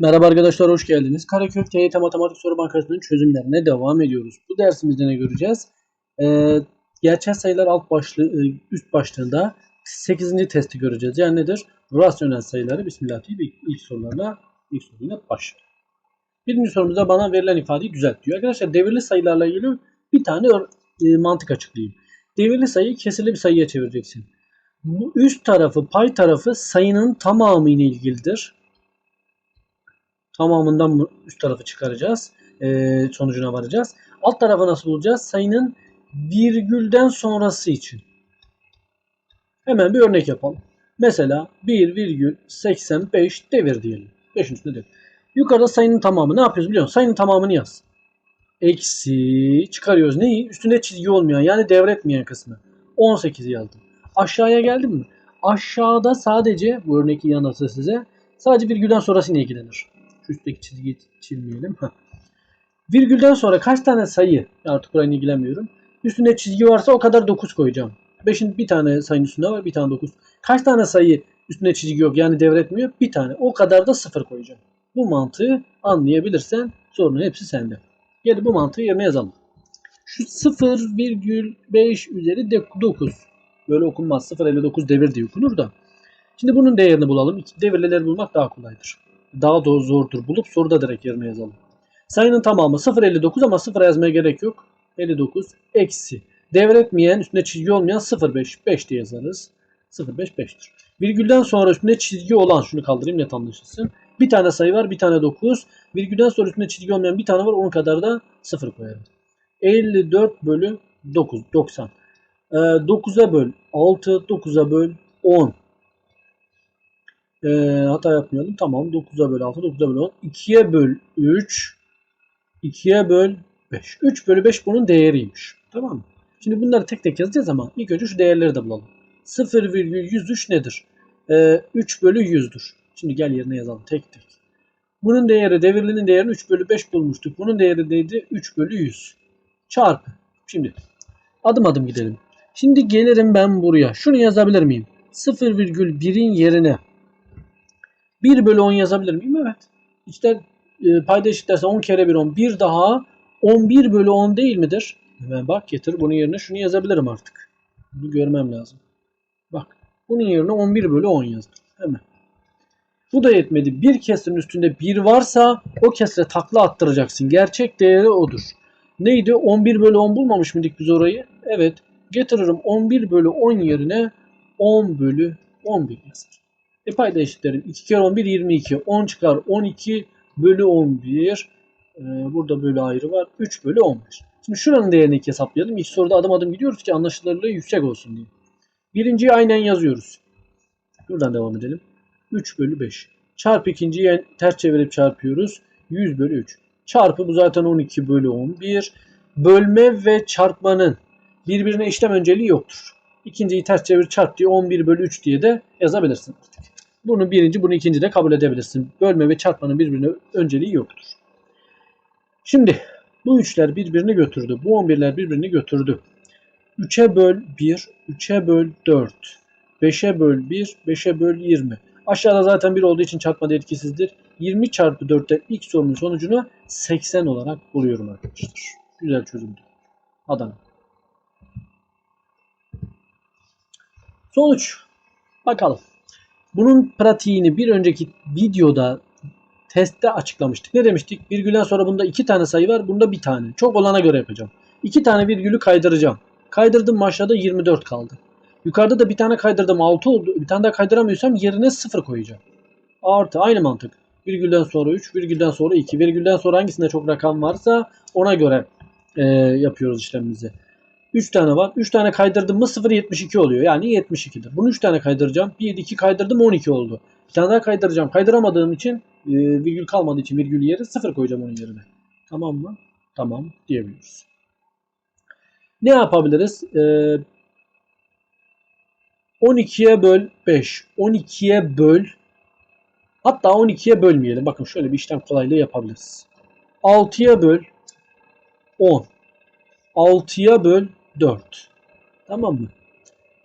Merhaba arkadaşlar hoş geldiniz. Karakök TYT Matematik Soru Bankası'nın çözümlerine devam ediyoruz. Bu dersimizde ne göreceğiz? Ee, gerçel sayılar alt başlığı e, üst başlığında 8. testi göreceğiz. Yani nedir? Rasyonel sayıları Bismillah deyip ilk, sorularla ilk soruyla başlıyor. Birinci sorumuzda bana verilen ifadeyi düzelt diyor. Arkadaşlar devirli sayılarla ilgili bir tane e, mantık açıklayayım. Devirli sayıyı kesirli bir sayıya çevireceksin. Bu üst tarafı, pay tarafı sayının tamamı ile ilgilidir tamamından üst tarafı çıkaracağız. Ee, sonucuna varacağız. Alt tarafı nasıl bulacağız? Sayının virgülden sonrası için. Hemen bir örnek yapalım. Mesela 1,85 devir diyelim. 5'in üstünde devir. Yukarıda sayının tamamı. Ne yapıyoruz biliyor musun? Sayının tamamını yaz. Eksi çıkarıyoruz. Neyi? Üstünde çizgi olmayan yani devretmeyen kısmı. 18 yazdım. Aşağıya geldim mi? Aşağıda sadece bu örneği yanılsa size sadece virgülden sonrasıyla ilgilenir. Üstteki çizgiyi çizmeyelim. Virgülden sonra kaç tane sayı artık burayla ilgilenmiyorum. Üstünde çizgi varsa o kadar 9 koyacağım. 5'in bir tane sayının üstünde var bir tane 9. Kaç tane sayı üstünde çizgi yok yani devretmiyor? Bir tane. O kadar da 0 koyacağım. Bu mantığı anlayabilirsen sorunun hepsi sende. Gel bu mantığı yerine yazalım. Şu 0,5 üzeri 9. Böyle okunmaz. 0,59 devir diye okunur da. Şimdi bunun değerini bulalım. Devirlileri bulmak daha kolaydır daha da zordur bulup soruda direkt yerine yazalım. Sayının tamamı 0.59 ama 0 yazmaya gerek yok. 59 eksi. Devretmeyen üstünde çizgi olmayan 0.5. 5 diye yazarız. 0.5 5'tir. Virgülden sonra üstünde çizgi olan şunu kaldırayım net anlaşılsın. Bir tane sayı var bir tane 9. Virgülden sonra üstünde çizgi olmayan bir tane var onun kadar da 0 koyarım. 54 bölü 9 90. Ee, 9'a böl 6 9'a böl 10 e, hata yapmayalım. Tamam. 9'a böl 6, 9'a böl 10. 2'ye böl 3, 2'ye böl 5. 3 bölü 5 bunun değeriymiş. Tamam mı? Şimdi bunları tek tek yazacağız ama ilk önce şu değerleri de bulalım. 0,103 nedir? E, 3 bölü 100'dür. Şimdi gel yerine yazalım tek tek. Bunun değeri devirlinin değerini 3 bölü 5 bulmuştuk. Bunun değeri neydi? 3 bölü 100. Çarpı. Şimdi adım adım gidelim. Şimdi gelirim ben buraya. Şunu yazabilir miyim? 0,1'in yerine 1 bölü 10 yazabilir miyim? Evet. İşte e, payda eşitlerse 10 kere 1 10. Bir daha 11 bölü 10 değil midir? Hemen bak getir bunun yerine şunu yazabilirim artık. Bunu görmem lazım. Bak bunun yerine 11 bölü 10 yazdım. Hemen. Bu da yetmedi. Bir kesirin üstünde 1 varsa o kesre takla attıracaksın. Gerçek değeri odur. Neydi? 11 bölü 10 bulmamış mıydık biz orayı? Evet. Getiririm 11 bölü 10 yerine 10 bölü 11 yazar. E payda eşitlerim. 2 kere 11 22. 10 çıkar 12 bölü 11. Ee, burada bölü ayrı var. 3 bölü 11. Şimdi şuranın değerini ilk hesaplayalım. İlk soruda adım adım gidiyoruz ki anlaşılırlığı yüksek olsun diye. Birinciyi aynen yazıyoruz. Buradan devam edelim. 3 bölü 5. Çarpı ikinciyi ters çevirip çarpıyoruz. 100 bölü 3. Çarpı bu zaten 12 bölü 11. Bölme ve çarpmanın birbirine işlem önceliği yoktur. İkinciyi ters çevir çarp diye 11 bölü 3 diye de yazabilirsin artık. Bunu birinci, bunu ikinci de kabul edebilirsin. Bölme ve çarpmanın birbirine önceliği yoktur. Şimdi bu üçler birbirini götürdü. Bu 11'ler birbirini götürdü. 3'e böl 1, 3'e böl 4, 5'e böl 1, 5'e böl 20. Aşağıda zaten 1 olduğu için çarpma da etkisizdir. 20 çarpı 4'ten ilk sorunun sonucunu 80 olarak buluyorum arkadaşlar. Güzel çözümdü. Adana. Sonuç. Bakalım. Bunun pratiğini bir önceki videoda testte açıklamıştık. Ne demiştik? Virgülden sonra bunda iki tane sayı var. Bunda bir tane. Çok olana göre yapacağım. İki tane virgülü kaydıracağım. Kaydırdım aşağıda 24 kaldı. Yukarıda da bir tane kaydırdım 6 oldu. Bir tane daha kaydıramıyorsam yerine 0 koyacağım. Artı aynı mantık. Virgülden sonra 3, virgülden sonra 2. Virgülden sonra hangisinde çok rakam varsa ona göre e, yapıyoruz işlemimizi. 3 tane var. 3 tane kaydırdım mı 0.72 oluyor. Yani 72'dir. Bunu 3 tane kaydıracağım. 1 2 kaydırdım 12 oldu. Bir tane daha kaydıracağım. Kaydıramadığım için e, virgül kalmadığı için virgül yeri 0 koyacağım onun yerine. Tamam mı? Tamam diyebiliyoruz. Ne yapabiliriz? E, 12'ye böl 5. 12'ye böl hatta 12'ye bölmeyelim. Bakın şöyle bir işlem kolaylığı yapabiliriz. 6'ya böl 10. 6'ya böl 4. Tamam mı?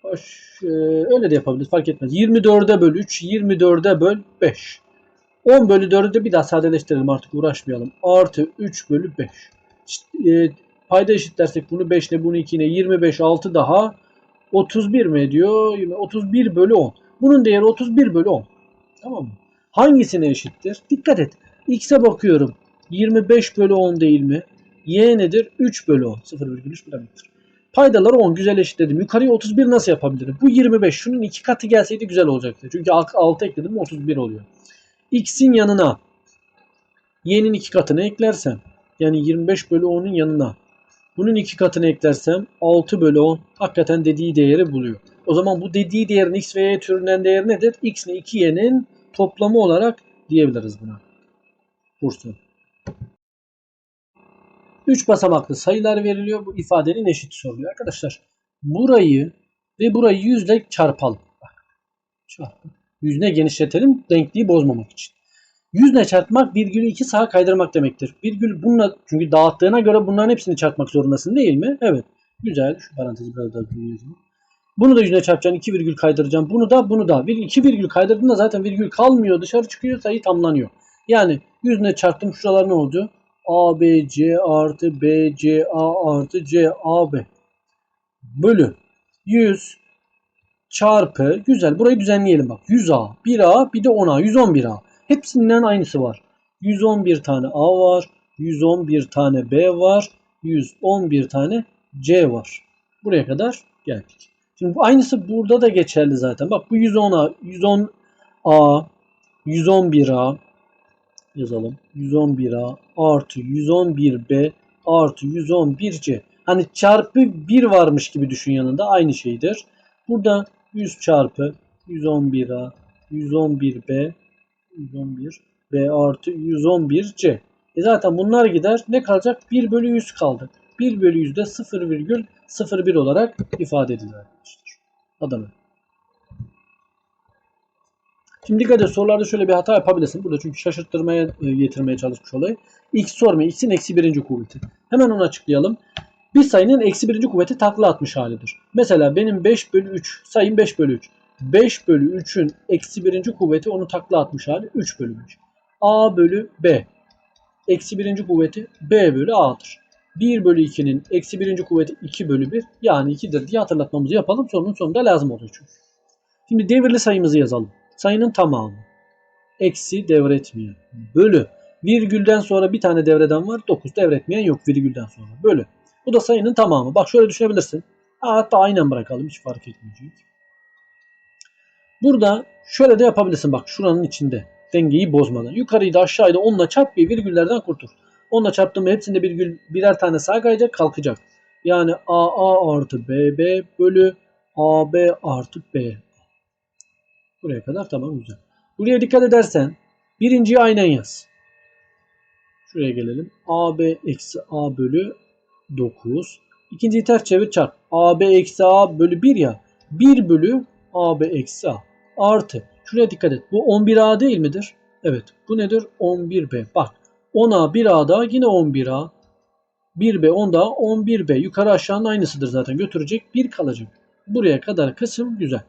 Hoş, e, öyle de yapabiliriz fark etmez. 24'e böl 3, 24'e böl 5. 10 bölü 4'ü de bir daha sadeleştirelim artık uğraşmayalım. Artı 3 bölü 5. İşte, e, payda eşitlersek bunu 5 ile bunu 2 ile 25 6 daha 31 mi ediyor? 31 bölü 10. Bunun değeri 31 bölü 10. Tamam mı? Hangisine eşittir? Dikkat et. X'e bakıyorum. 25 bölü 10 değil mi? Y nedir? 3 bölü 10. 0,3 demektir. Paydaları 10 güzel eşitledim. Yukarıya 31 nasıl yapabilirim? Bu 25. Şunun iki katı gelseydi güzel olacaktı. Çünkü 6 ekledim mi 31 oluyor. X'in yanına y'nin iki katını eklersem yani 25 bölü 10'un yanına bunun iki katını eklersem 6 bölü 10 hakikaten dediği değeri buluyor. O zaman bu dediği değerin x ve y türünden değeri nedir? x ile 2y'nin toplamı olarak diyebiliriz buna. Bursun. 3 basamaklı sayılar veriliyor. Bu ifadenin eşit soruluyor. Arkadaşlar burayı ve burayı yüzle çarpalım. Bak. Çarpın. Yüzüne genişletelim denkliği bozmamak için. Yüzle çarpmak virgülü 2 sağa kaydırmak demektir. Virgül bununla çünkü dağıttığına göre bunların hepsini çarpmak zorundasın değil mi? Evet. Güzel. Şu parantezi biraz daha büyüyelim. Bunu da yüzüne çarpacaksın. 2 virgül kaydıracağım. Bunu da bunu da. 2 virgül kaydırdığında zaten virgül kalmıyor. Dışarı çıkıyor. Sayı tamlanıyor. Yani yüzüne çarptım. Şuralar ne oldu? A, B, C artı B, C, A artı C, A, B. Bölü. 100 çarpı. Güzel. Burayı düzenleyelim bak. 100A, 1A, bir de 10A. 111A. Hepsinden aynısı var. 111 tane A var. 111 tane B var. 111 tane C var. Buraya kadar geldik. Şimdi aynısı burada da geçerli zaten. Bak bu 110A, 110A, 111A yazalım. 111A artı 111B artı 111C. Hani çarpı 1 varmış gibi düşün yanında. Aynı şeydir. Burada 100 çarpı 111A, 111B, 111B artı 111C. E zaten bunlar gider. Ne kalacak? 1 bölü 100 kaldı. 1 bölü 100 de 0,01 olarak ifade edilir arkadaşlar. Adamı. Şimdi dikkat et sorularda şöyle bir hata yapabilirsin. Burada çünkü şaşırttırmaya e, getirmeye çalışmış olayı. X sormuyor. X'in eksi birinci kuvveti. Hemen onu açıklayalım. Bir sayının eksi birinci kuvveti takla atmış halidir. Mesela benim 5 bölü 3 sayım 5 bölü 3. 5 bölü 3'ün eksi birinci kuvveti onu takla atmış hali 3 bölü 5. A bölü B. Eksi birinci kuvveti B bölü A'dır. 1 bölü 2'nin eksi birinci kuvveti 2 bölü 1 yani 2'dir diye hatırlatmamızı yapalım. Sorunun sonunda lazım oluyor çünkü. Şimdi devirli sayımızı yazalım. Sayının tamamı. Eksi devretmeyen. Bölü. Virgülden sonra bir tane devreden var. 9 devretmeyen yok virgülden sonra. Bölü. Bu da sayının tamamı. Bak şöyle düşünebilirsin. Hatta aynen bırakalım. Hiç fark etmeyecek. Burada şöyle de yapabilirsin. Bak şuranın içinde. Dengeyi bozmadan. Yukarıyı da aşağıyı da onunla çarp bir virgüllerden kurtul. Onunla çarptığımda hepsinde virgül birer tane sağa kayacak kalkacak. Yani AA artı BB bölü AB artı B. Buraya kadar tamam güzel. Buraya dikkat edersen birinciyi aynen yaz. Şuraya gelelim. AB eksi A bölü 9. İkinciyi ters çevir çarp. AB eksi A bölü 1 ya. 1 bölü AB eksi A. Artı. Şuraya dikkat et. Bu 11A değil midir? Evet. Bu nedir? 11B. Bak. 10A 1A da yine 11A. 1B 10 da 11B. Yukarı aşağının aynısıdır zaten. Götürecek 1 kalacak. Buraya kadar kısım güzel.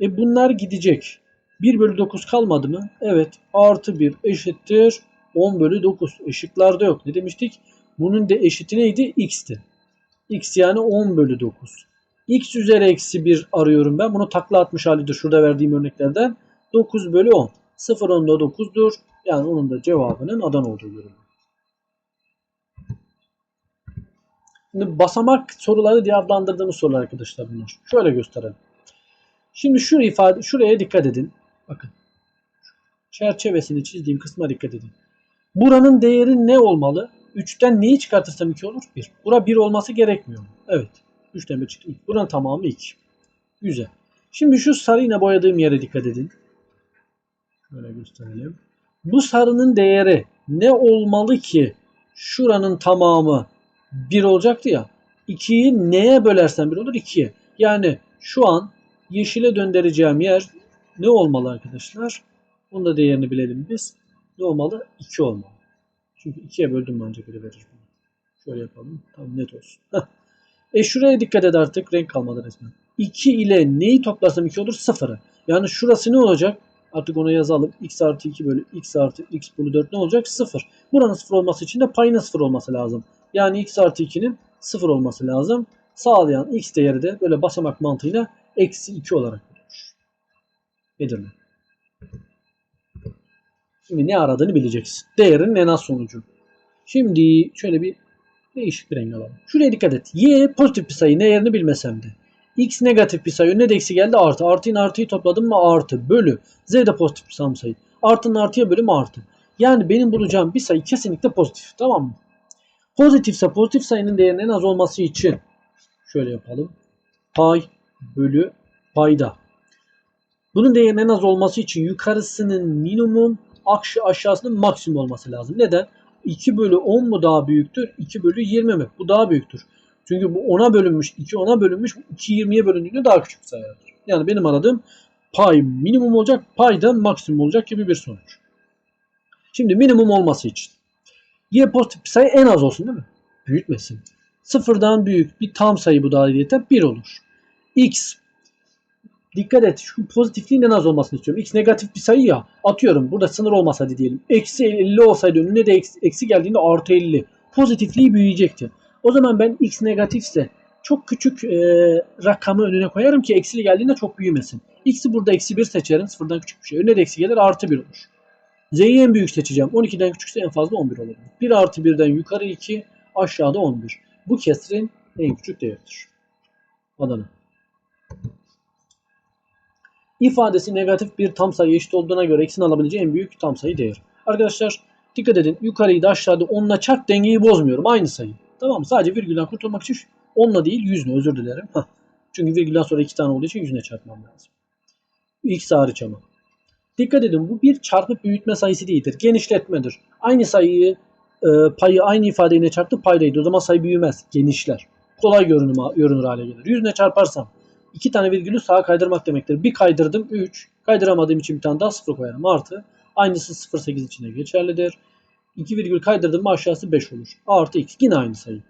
E bunlar gidecek. 1 bölü 9 kalmadı mı? Evet. Artı 1 eşittir 10 bölü 9. Işıklarda yok. Ne demiştik? Bunun de eşiti neydi? X'ti. X yani 10 bölü 9. X üzeri eksi 1 arıyorum ben. Bunu takla atmış halidir şurada verdiğim örneklerden. 9 bölü 10. 0 10'da 9'dur. Yani onun da cevabının adan olduğu görülüyor. Şimdi basamak soruları diye adlandırdığımız sorular arkadaşlar bunlar. Şöyle gösterelim. Şimdi şu ifade şuraya dikkat edin. Bakın. Çerçevesini çizdiğim kısma dikkat edin. Buranın değeri ne olmalı? 3'ten neyi çıkartırsam 2 olur? 1. Bura 1 olması gerekmiyor? Evet. 3'ten 1 çıktı. Buranın tamamı 2. Güzel. Şimdi şu sarıyla boyadığım yere dikkat edin. Şöyle gösterelim. Bu sarının değeri ne olmalı ki şuranın tamamı 1 olacaktı ya. 2'yi neye bölersen 1 olur? 2'ye. Yani şu an yeşile döndüreceğim yer ne olmalı arkadaşlar? Onun da değerini bilelim biz. Ne olmalı? 2 olmalı. Çünkü 2'ye böldüm ancak biri verir bunu. Şöyle yapalım. Tam net olsun. Heh. E şuraya dikkat et artık. Renk kalmadı resmen. 2 ile neyi toplarsam 2 olur? 0'ı. Yani şurası ne olacak? Artık ona yazalım. x artı 2 bölü x artı x bölü 4 ne olacak? 0. Buranın 0 olması için de payının 0 olması lazım. Yani x artı 2'nin 0 olması lazım. Sağlayan x değeri de böyle basamak mantığıyla eksi 2 olarak bulunur. Edirne. Şimdi ne aradığını bileceksin. Değerin en az sonucu. Şimdi şöyle bir değişik bir renk alalım. Şuraya dikkat et. Y pozitif bir sayı. Ne yerini bilmesem de. X negatif bir sayı. Önüne de eksi geldi artı. Artıyla artıyı topladım mı artı. Bölü. Z de pozitif bir tam sayı. Artının artıya bölümü artı. Yani benim bulacağım bir sayı kesinlikle pozitif. Tamam mı? Pozitifse pozitif sayının değerinin en az olması için şöyle yapalım. Pay bölü payda. Bunun değerinin en az olması için yukarısının minimum aşağısının maksimum olması lazım. Neden? 2 bölü 10 mu daha büyüktür? 2 bölü 20 mi? Bu daha büyüktür. Çünkü bu 10'a bölünmüş, 2 10'a bölünmüş, 2 20'ye bölündüğünde daha küçük bir sayıdır. Yani benim aradığım pay minimum olacak, pay da maksimum olacak gibi bir sonuç. Şimdi minimum olması için y pozitif bir sayı en az olsun değil mi? Büyütmesin. Sıfırdan büyük bir tam sayı bu da ayrıyeten 1 olur. x Dikkat et şu pozitifliğin en az olmasını istiyorum. X negatif bir sayı ya. Atıyorum burada sınır olmasa hadi diyelim. Eksi 50 olsaydı önüne de eksi, eksi geldiğinde artı 50. Pozitifliği büyüyecekti. O zaman ben X negatifse çok küçük e, rakamı önüne koyarım ki eksili geldiğinde çok büyümesin. X'i burada eksi 1 seçerim. Sıfırdan küçük bir şey. Önüne de eksi gelir artı 1 olur. Z'yi en büyük seçeceğim. 12'den küçükse en fazla 11 olur. 1 artı 1'den yukarı 2 aşağıda 11. Bu kesrin en küçük değeridir. Adana ifadesi negatif bir tam sayı eşit olduğuna göre x'in alabileceği en büyük tam sayı değer. Arkadaşlar dikkat edin yukarıyı da aşağıda 10'la çarp dengeyi bozmuyorum. Aynı sayı. Tamam mı? Sadece virgülden kurtulmak için 10'la değil 100'le özür dilerim. Heh. Çünkü virgülden sonra 2 tane olduğu için 100'le çarpmam lazım. X hariç ama. Dikkat edin bu bir çarpıp büyütme sayısı değildir. Genişletmedir. Aynı sayıyı e, payı aynı ifadeyle çarptı paydaydı. O zaman sayı büyümez. Genişler. Kolay görünüm, görünür hale gelir. 100'le çarparsam iki tane virgülü sağa kaydırmak demektir. Bir kaydırdım 3. Kaydıramadığım için bir tane daha 0 koyarım. Artı. Aynısı 0,8 içinde geçerlidir. 2 virgül kaydırdım mı aşağısı 5 olur. Artı x. Yine aynı sayı.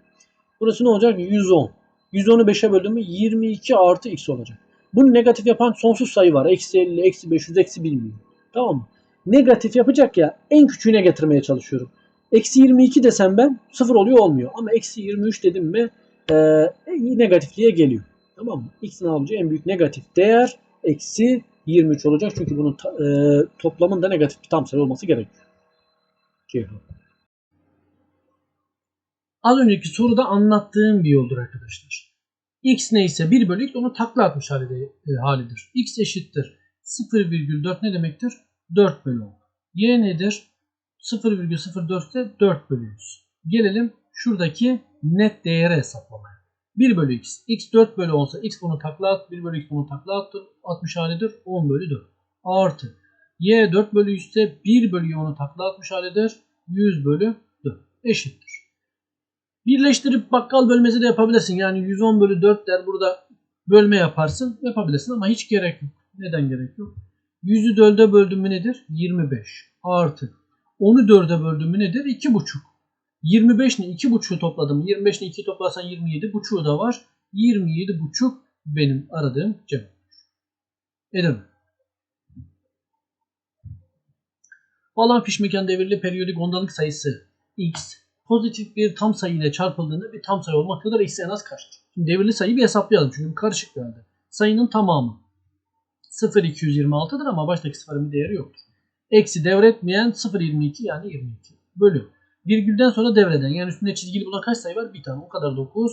Burası ne olacak? 110. 110'u 5'e böldüm mü 22 artı x olacak. Bunu negatif yapan sonsuz sayı var. Eksi 50, eksi 500, eksi bilmiyorum. Tamam mı? Negatif yapacak ya en küçüğüne getirmeye çalışıyorum. Eksi 22 desem ben 0 oluyor olmuyor. Ama eksi 23 dedim mi e, negatifliğe geliyor. Tamam mı? X'in alabileceği en büyük negatif değer eksi 23 olacak. Çünkü bunun e, toplamın negatif bir tam sayı olması gerekiyor. Ceyhan. Az önceki soruda anlattığım bir yoldur arkadaşlar. X neyse 1 bölü x onu takla atmış halide, e, halidir. X eşittir 0,4 ne demektir? 4 bölü 10. Y nedir? 0,04 ise 4 bölü 100. Gelelim şuradaki net değeri hesaplamaya. 1 bölü x. x 4 bölü 10 ise x bunu takla at. 1 bölü x bunu takla attı. 60 halidir. 10 bölü 4. Artı. y 4 bölü 100 ise 1 bölü y onu takla atmış halidir. 100 bölü 4. Eşittir. Birleştirip bakkal bölmesi de yapabilirsin. Yani 110 bölü 4 der burada bölme yaparsın. Yapabilirsin ama hiç gerek yok. Neden gerek yok? 100'ü 4'e böldüm mü nedir? 25. Artı. 10'u 4'e böldüm mü nedir? 2,5. 25 ile 2,5'u topladım. 25 ile 2 toplarsan 27. Buçuğu da var. 27 buçuk benim aradığım cevap. Edirne. Alan fişmeken devirli periyodik ondalık sayısı x pozitif bir tam sayı ile çarpıldığında bir tam sayı olmaktadır. X en az kaçtır? Şimdi devirli sayıyı bir hesaplayalım. Çünkü karışık geldi. Sayının tamamı 0,226'dır ama baştaki sıfırın bir değeri yoktur. Eksi devretmeyen 0,22 yani 22 bölü Virgülden sonra devreden yani üstünde çizgili bulunan kaç sayı var? Bir tane. O kadar 9.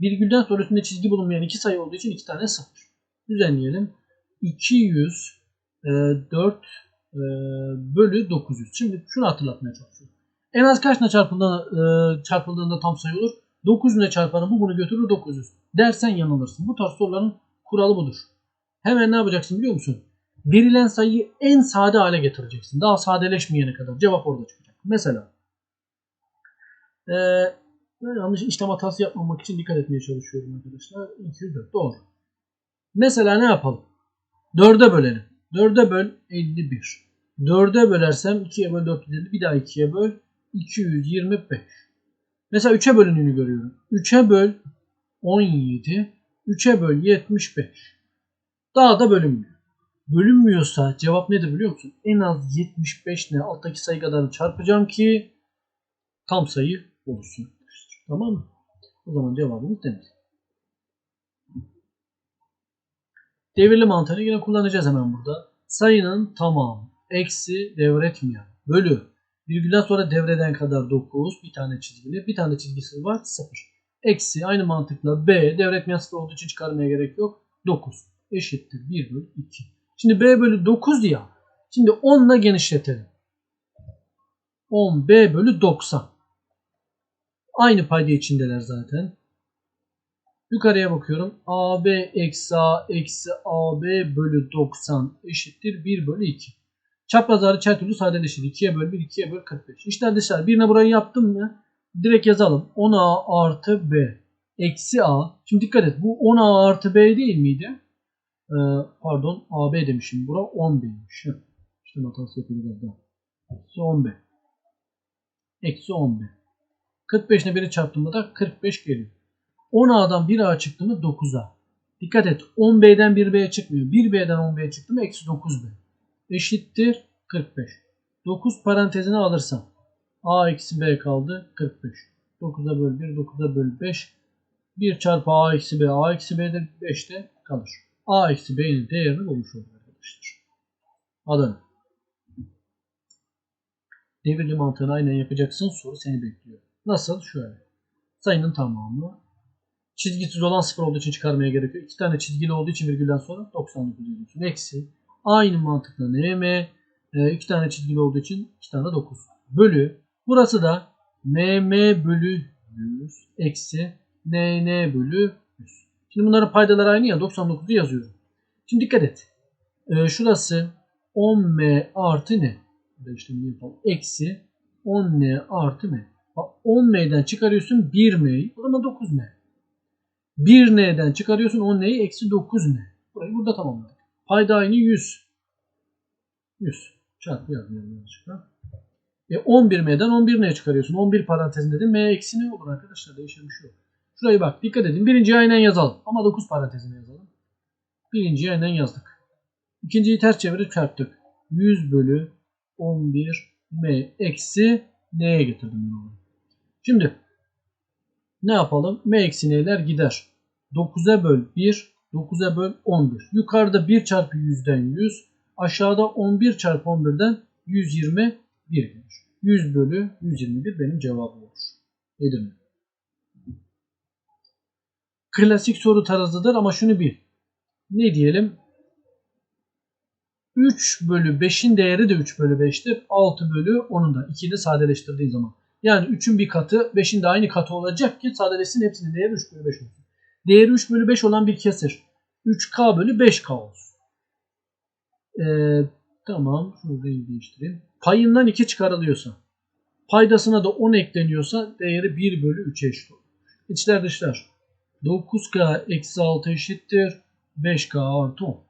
Virgülden sonra üstünde çizgi bulunmayan iki sayı olduğu için iki tane 0. Düzenleyelim. 204 e, bölü 900. Şimdi şunu hatırlatmaya çalışıyorum. En az kaçla çarpıldığında, e, çarpıldığında tam sayı olur? 9 ile çarparım bu bunu götürür 900. Dersen yanılırsın. Bu tarz soruların kuralı budur. Hemen ne yapacaksın biliyor musun? Verilen sayıyı en sade hale getireceksin. Daha sadeleşmeyene kadar. Cevap orada çıkacak. Mesela ee, yanlış işlem hatası yapmamak için dikkat etmeye çalışıyorum arkadaşlar. 204 doğru. Mesela ne yapalım? 4'e bölelim. 4'e böl 51. 4'e bölersem 2'ye böl 450 bir daha 2'ye böl 225. Mesela 3'e bölününü görüyorum. 3'e böl 17. 3'e böl 75. Daha da bölünmüyor. bölünmüyorsa cevap nedir biliyor musun? En az 75 ne alttaki sayı kadarını çarpacağım ki tam sayı oluşsun. Tamam mı? O zaman cevabımız denir. Devirli mantığını yine kullanacağız hemen burada. Sayının tamamı eksi devretmeyen bölü virgülden sonra devreden kadar 9 bir tane çizgili bir tane çizgisi var 0. Eksi aynı mantıkla b devretmeyen 0 olduğu için çıkarmaya gerek yok 9 eşittir 1 bölü 2. Şimdi b bölü 9 ya. Şimdi 10 ile genişletelim. 10 b bölü 90. Aynı payda içindeler zaten. Yukarıya bakıyorum. AB eksi A eksi AB bölü 90 eşittir 1 bölü 2. Çaprazları her türlü sadeleşir. 2'ye böl 1, 2'ye böl 45. İşte dışarı. Birine burayı yaptım mı? Direkt yazalım. 10A artı B eksi A. Şimdi dikkat et. Bu 10A artı B değil miydi? Ee, pardon AB demişim. Bura 10B'ymiş. İşte hatası yapıyoruz. Eksi 10B. Eksi 10B. 45 ile 1'i çarptığımda da 45 geliyor. 10A'dan 1A çıktı mı 9A. Dikkat et 10B'den 1B'ye çıkmıyor. 1B'den 10B'ye çıktı mı eksi 9B. Eşittir 45. 9 parantezine alırsam A eksi B kaldı 45. 9'a böl 1 9'a böl 5. 1 çarpı A eksi B A eksi B'de 5'te kalır. A eksi B'nin değerini bulmuş olduk arkadaşlar. Adana. Devirli mantığını aynen yapacaksın. Soru seni bekliyor. Nasıl? Şöyle. Sayının tamamı çizgisiz olan 0 olduğu için çıkarmaya gerekiyor. 2 tane çizgili olduğu için virgülden sonra 99 diyorsun. Eksi. Aynı mantıkla nm. 2 tane çizgili olduğu için 2 tane 9. Bölü. Burası da mm bölü 100 eksi nn bölü 100. Şimdi bunların paydaları aynı ya 99'u yazıyorum. Şimdi dikkat et. Ee, şurası 10m artı ne? Burada. Eksi 10n artı m. Bak 10m'den çıkarıyorsun 1m'yi. O zaman 9m. 1n'den çıkarıyorsun 10n'yi eksi 9n. Burayı burada tamamladık. Payda aynı 100. 100. Çarpı yazmıyorum yanlışlıkla. E 11m'den 11n'ye çıkarıyorsun. 11 parantezinde de m eksi ne olur arkadaşlar? Değişen bir şey yok. Şurayı bak dikkat edin. Birinciyi aynen yazalım. Ama 9 parantezine yazalım. Birinciyi aynen yazdık. İkinciyi ters çevirip çarptık. 100 bölü 11 m eksi n'ye getirdim ben. Şimdi ne yapalım? m eksi n'ler gider. 9'a böl 1, 9'a böl 11. Yukarıda 1 çarpı 100'den 100, aşağıda 11 çarpı 11'den 121 gelir. 100 bölü 121 benim cevabım olur. Edirne. Klasik soru tarzıdır ama şunu bil. Ne diyelim? 3 bölü 5'in değeri de 3 bölü 5'tir. 6 bölü 10'un da 2'ni sadeleştirdiğin zaman. Yani 3'ün bir katı 5'in de aynı katı olacak ki sadeleşsin hepsinin değeri 3 bölü 5 olsun. Değeri 3 bölü 5 olan bir kesir. 3K bölü 5K olsun. Ee, tamam. Şunu değiştireyim. Payından 2 çıkarılıyorsa. Paydasına da 10 ekleniyorsa değeri 1 bölü 3'e eşit olur. İçler dışlar. 9K eksi 6 eşittir. 5K artı 10.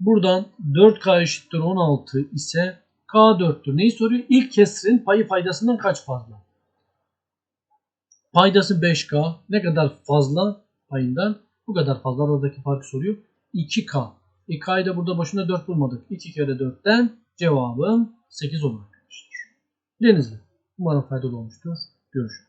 Buradan 4K eşittir 16 ise K 4'tür. Neyi soruyor? İlk kesrin payı paydasından kaç fazla? Paydası 5K. Ne kadar fazla payından? Bu kadar fazla. Aradaki farkı soruyor. 2K. E K'yı da burada başına 4 bulmadık. 2 kere 4'ten cevabım 8 olur arkadaşlar. Denizli. Umarım faydalı olmuştur. Görüşürüz.